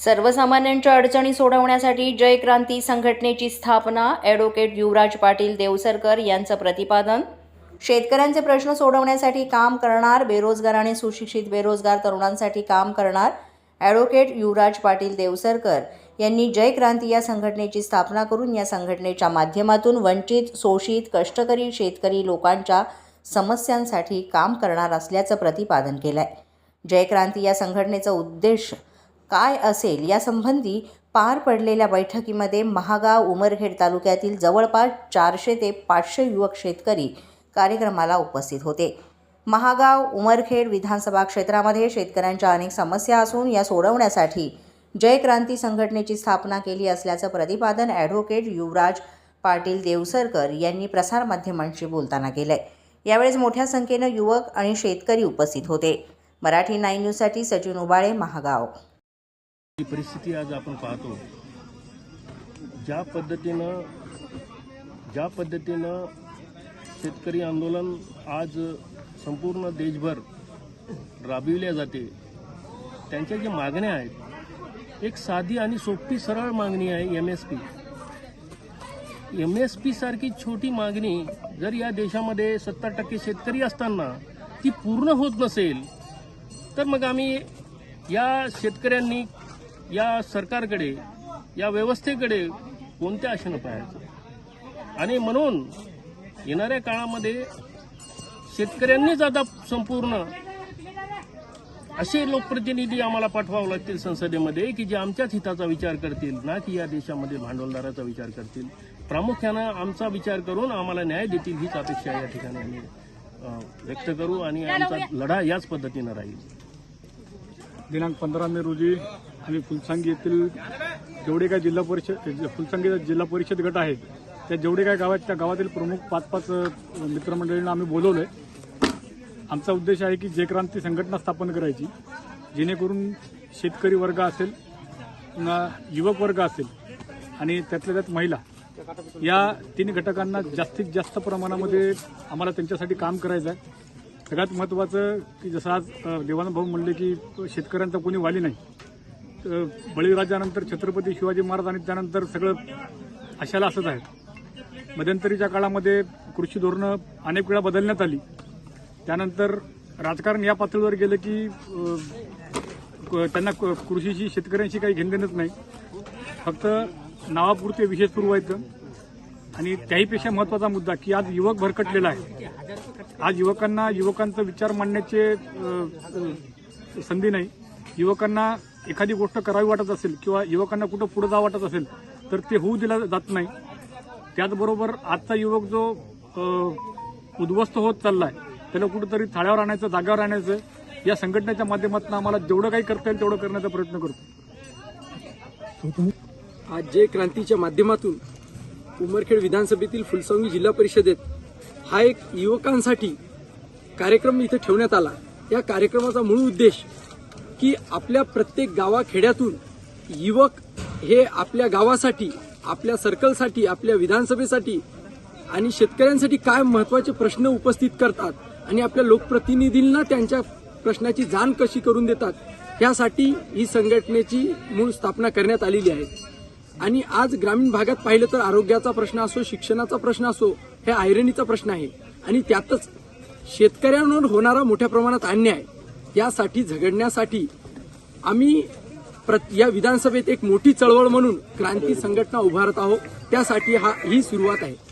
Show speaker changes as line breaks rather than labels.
सर्वसामान्यांच्या अडचणी सोडवण्यासाठी जय क्रांती संघटनेची स्थापना ॲडव्होकेट युवराज पाटील देवसरकर यांचं प्रतिपादन. शेतकऱ्यांचे प्रश्न सोडवण्यासाठी काम करणार बेरोजगार आणि सुशिक्षित बेरोजगार तरुणांसाठी काम करणार ॲडव्होकेट युवराज पाटील देवसरकर यांनी जय क्रांती या संघटनेची स्थापना करून या संघटनेच्या माध्यमातून वंचित शोषित कष्टकरी शेतकरी लोकांच्या समस्यांसाठी काम करणार असल्याचं प्रतिपादन केलं आहे जय क्रांती या संघटनेचा उद्देश काय असेल यासंबंधी पार पडलेल्या बैठकीमध्ये महागाव उमरखेड तालुक्यातील जवळपास चारशे ते पाचशे युवक शेतकरी कार्यक्रमाला उपस्थित होते. महागाव उमरखेड विधानसभा क्षेत्रामध्ये शेतकऱ्यांच्या अनेक समस्या असून या सोडवण्यासाठी जय क्रांती संघटनेची स्थापना केली असल्याचं प्रतिपादन ॲडव्होकेट युवराज पाटील देवसरकर यांनी प्रसारमाध्यमांशी बोलताना केलंय. यावेळेस मोठ्या संख्येनं युवक आणि शेतकरी उपस्थित होते. मराठी नाईन न्यूजसाठी सचिन उबाळे महागाव.
ही परिस्थिती आज आपण पाहतो. ज्या पद्धतीनं ज्या पद्धतीनं शेतकरी आंदोलन आज संपूर्ण देशभर राबविल्या जाते त्यांच्या ज्या मागण्या आहेत एक साधी आणि सोपी सरळ मागणी आहे M S P M S P सारखी छोटी मागणी जर या देशामध्ये सत्तर टक्के शेतकरी असताना ती पूर्ण होत नसेल तर मग आम्ही या शेतकऱ्यांनी या सरकारकडे या व्यवस्थेकडे कोणत्या आशेनं पाहायचं? आणि म्हणून येणाऱ्या काळामध्ये शेतकऱ्यांनीच आता संपूर्ण असे लोकप्रतिनिधी आम्हाला पाठवावे लागतील संसदेमध्ये की जे आमच्याच हिताचा विचार करतील ना की या देशामध्ये भांडवलदाराचा विचार करतील. प्रामुख्यानं आमचा विचार करून आम्हाला न्याय देतील हीच अपेक्षा या ठिकाणी आम्ही व्यक्त करू आणि आमचा लढा याच पद्धतीनं राहील.
दिनांक पंधरा मे रोजी आणि फुलसांगी येथील जेवढे काय जिल्हा परिषद फुलसांगीचा जिल्हा परिषद गट आहे त्या जेवढे काय गावात त्या गावातील प्रमुख पाच पाच मित्रमंडळींना आम्ही बोलवलंय. आमचा उद्देश आहे की जे क्रांती संघटना स्थापन करायची जेणेकरून शेतकरी वर्ग असेल पुन्हा युवक वर्ग असेल आणि त्यातल्या त्यात महिला या तीन घटकांना जास्तीत जास्त प्रमाणामध्ये आम्हाला त्यांच्यासाठी काम करायचं आहे सगळ्यात महत्त्वाचं की जसं आज देवानंद भाऊ म्हणले की शेतकऱ्यांचा कोणी वाली नाही. बळीराजानंतर छत्रपती शिवाजी महाराज आणि त्यानंतर सगळं अशाला असंच आहे मध्यंतरीच्या काळामध्ये कृषी धोरणं अनेक वेळा बदलण्यात आली. त्यानंतर राजकारण या पातळीवर गेलं की क- त्यांना क- कृषीशी शेतकऱ्यांशी काही घेणदेणच नाही. फक्त नावापुरते विषय सुरू व्हायचं आणि त्याहीपेक्षा महत्त्वाचा मुद्दा की आज युवक भरकटलेला आहे. आज युवकांना युवकांचा विचार मांडण्याचे संधी नाही. युवकांना एखादी गोष्ट करावी वाटत असेल किंवा युवकांना कुठं पुढे जावं वाटत असेल तर ते होऊ दिलं जात नाही. त्याचबरोबर आजचा युवक जो उद्ध्वस्त होत चाललाय त्याला कुठेतरी थाळ्यावर आणायचं जाग्यावर आणायचं या संघटनेच्या माध्यमातून आम्हाला जेवढं काही करता येईल तेवढं करण्याचा प्रयत्न करतो.
आज जय क्रांतीच्या माध्यमातून उमरखेड विधानसभेतील फुलसंगी जिल्हा परिषदेत हा एक युवकांसाठी कार्यक्रम इथे ठेवण्यात आला. या कार्यक्रमाचा मूळ उद्देश की आपल्या प्रत्येक गावाखेड्यातून युवक हे आपल्या गावासाठी आपल्या सर्कलसाठी आपल्या विधानसभेसाठी आणि शेतकऱ्यांसाठी काय महत्त्वाचे प्रश्न उपस्थित करतात आणि आपल्या लोकप्रतिनिधींना त्यांच्या प्रश्नाची जाण कशी करून देतात त्यासाठी ही संघटनेची मूळ स्थापना करण्यात आलेली आहे. आणि आज ग्रामीण भागात पाहिलं तर आरोग्याचा प्रश्न असो शिक्षणाचा प्रश्न असो हे आयरणीचा प्रश्न आहे. आणि त्यातच शेतकऱ्यांवर होणारा मोठ्या प्रमाणात अन्याय. यासाठी झगडण्यासाठी आम्ही प्रत- या विधानसभेत एक मोठी चळवळ म्हणून क्रांती संघटना उभारत आहोत. त्यासाठी हा ही सुरुवात आहे.